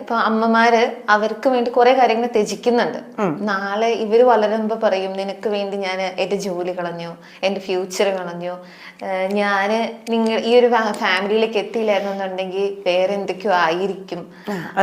ഇപ്പൊ അമ്മമാര് അവർക്ക് വേണ്ടി കുറെ കാര്യങ്ങൾ ത്യജിക്കുന്നുണ്ട്. നാളെ ഇവർ വളരുമ്പോ പറയും നിനക്ക് വേണ്ടി ഞാൻ എന്റെ ജോലി കളഞ്ഞു എന്റെ ഫ്യൂച്ചർ കളഞ്ഞു. ഞാൻ നിങ്ങൾ ഈ ഒരു ഫാമിലിയിലേക്ക് എത്തിയില്ലായിരുന്നുണ്ടെങ്കിൽ വേറെ എന്തൊക്കെയോ ആയിരിക്കും.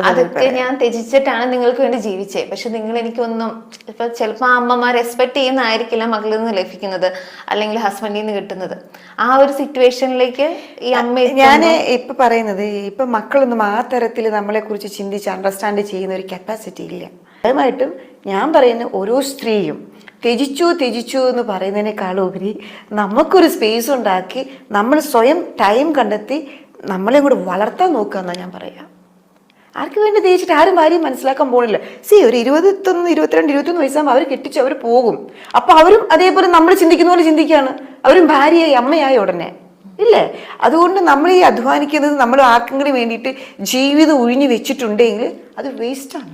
അതൊക്കെ ഞാൻ ത്യജിച്ചിട്ടാണ് നിങ്ങൾക്ക് വേണ്ടി ജീവിച്ചേ പക്ഷെ നിങ്ങൾ എനിക്കൊന്നും ഇപ്പൊ ചിലപ്പോൾ ആ അമ്മമാർ എക്സ്പെക്ട് ചെയ്യുന്നതായിരിക്കില്ല മകളിൽ നിന്ന് ലഭിക്കുന്നത് അല്ലെങ്കിൽ ഹസ്ബൻഡിൽ നിന്ന് കിട്ടുന്നത്. ആ ഒരു സിറ്റുവേഷനിലേക്ക് ഈ അമ്മ ഞാൻ ഇപ്പൊ പറയുന്നത് ഇപ്പൊ മക്കളൊന്നും ആ തരത്തിൽ നമ്മളെ കുറിച്ച് ചിന്തിച്ച് അണ്ടർസ്റ്റാൻഡ് ചെയ്യുന്ന ഒരു കപ്പാസിറ്റി ഇല്ല. അതുമായിട്ടും ഞാൻ പറയുന്ന ഓരോ സ്ത്രീയും ത്യജിച്ചു ത്യജിച്ചു എന്ന് പറയുന്നതിനേക്കാളും ഉപരി നമുക്കൊരു സ്പേസ് ഉണ്ടാക്കി നമ്മൾ സ്വയം ടൈം കണ്ടെത്തി നമ്മളെ കൂടെ വളർത്താൻ നോക്കുക എന്നാണ് ഞാൻ പറയാം. ആർക്ക് വേണ്ടി തേച്ചിട്ട് ആരും ഭാര്യയും മനസ്സിലാക്കാൻ പോകുന്നില്ല സി ഒരു ഇരുപത്തൊന്ന് ഇരുപത്തിരണ്ട് ഇരുപത്തൊന്ന് വയസ്സാകുമ്പോൾ അവർ കെട്ടിച്ച് അവർ പോകും. അപ്പോൾ അവരും അതേപോലെ നമ്മൾ ചിന്തിക്കുന്ന പോലെ ചിന്തിക്കുകയാണ്. അവരും ഭാര്യയായി അമ്മയായി ഉടനെ. ഇല്ലേ? അതുകൊണ്ട് നമ്മൾ ഈ അധ്വാനിക്കുന്നത് നമ്മൾ ആർക്കെങ്കിലും വേണ്ടിയിട്ട് ജീവിതം ഒഴിഞ്ഞു വെച്ചിട്ടുണ്ടെങ്കിൽ അത് വേസ്റ്റാണ്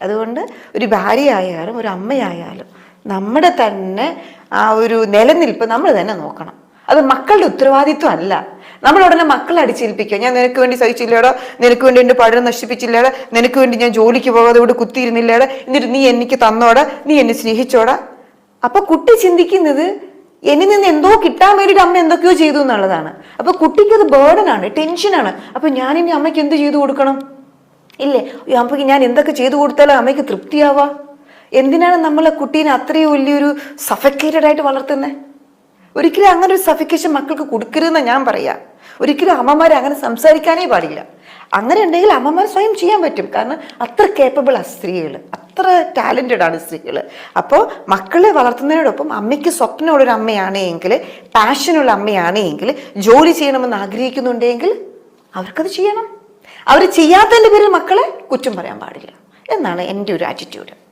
അതുകൊണ്ട് ഒരു ഭാര്യയായാലും ഒരു അമ്മയായാലും നമ്മുടെ തന്നെ ആ ഒരു നിലനിൽപ്പ് നമ്മൾ തന്നെ നോക്കണം. അത് മക്കളുടെ ഉത്തരവാദിത്വം അല്ല. നമ്മൾ ഉടനെ മക്കളെ അടിച്ചേൽപ്പിക്കുക. ഞാൻ നിനക്ക് വേണ്ടി സഹിച്ചില്ലേടോ? നിനക്ക് വേണ്ടി എന്റെ പഠനം നശിപ്പിച്ചില്ലേടാ? നിനക്ക് വേണ്ടി ഞാൻ ജോലിക്ക് പോകാതെ ഇവിടെ കുത്തിയിരുന്നില്ലേടാ? എന്നിട്ട് നീ എനിക്ക് തന്നോടാ? നീ എന്നെ സ്നേഹിച്ചോടാ? അപ്പൊ കുട്ടി ചിന്തിക്കുന്നത് എന്നിൽ നിന്ന് എന്തോ കിട്ടാൻ വേണ്ടിയിട്ട് അമ്മ എന്തൊക്കെയോ ചെയ്തു എന്നുള്ളതാണ്. അപ്പൊ കുട്ടിക്ക് അത് ബേർഡൻ ബേർഡനാണ് ടെൻഷനാണ് അപ്പൊ ഞാൻ ഇനി അമ്മയ്ക്ക് എന്ത് ചെയ്തു കൊടുക്കണം? ഇല്ലേ? അമ്മയ്ക്ക് ഞാൻ എന്തൊക്കെ ചെയ്തു കൊടുത്താലും അമ്മയ്ക്ക് തൃപ്തിയാവാ. എന്തിനാണ് നമ്മൾ കുട്ടീനെ അത്രയും വലിയൊരു സഫക്കേറ്റഡ് ആയിട്ട് വളർത്തുന്നത് ഒരിക്കലും അങ്ങനെ ഒരു സഫിക്കേഷൻ മക്കൾക്ക് കൊടുക്കരുതെന്ന് ഞാൻ പറയാ. ഒരിക്കലും അമ്മമാരെ അങ്ങനെ സംസാരിക്കാനേ പാടില്ല. അങ്ങനെ ഉണ്ടെങ്കിൽ അമ്മമാർ സ്വയം ചെയ്യാൻ പറ്റും. കാരണം അത്ര കേപ്പബിൾ ആ സ്ത്രീകൾ. അത്ര ടാലന്റഡ് ആണ് സ്ത്രീകൾ. അപ്പോൾ മക്കളെ വളർത്തുന്നതിനോടൊപ്പം അമ്മയ്ക്ക് സ്വപ്നമുള്ളൊരു അമ്മയാണ് എങ്കിൽ പാഷനുള്ള അമ്മയാണ് എങ്കിൽ ജോലി ചെയ്യണമെന്ന് ആഗ്രഹിക്കുന്നുണ്ടെങ്കിൽ അവർക്കത് ചെയ്യണം. അവർ ചെയ്യാത്തതിന്റെ പേരിൽ മക്കളെ കുറ്റം പറയാൻ പാടില്ല. എന്നാണ് എന്റെ ഒരു ആറ്റിറ്റ്യൂഡ്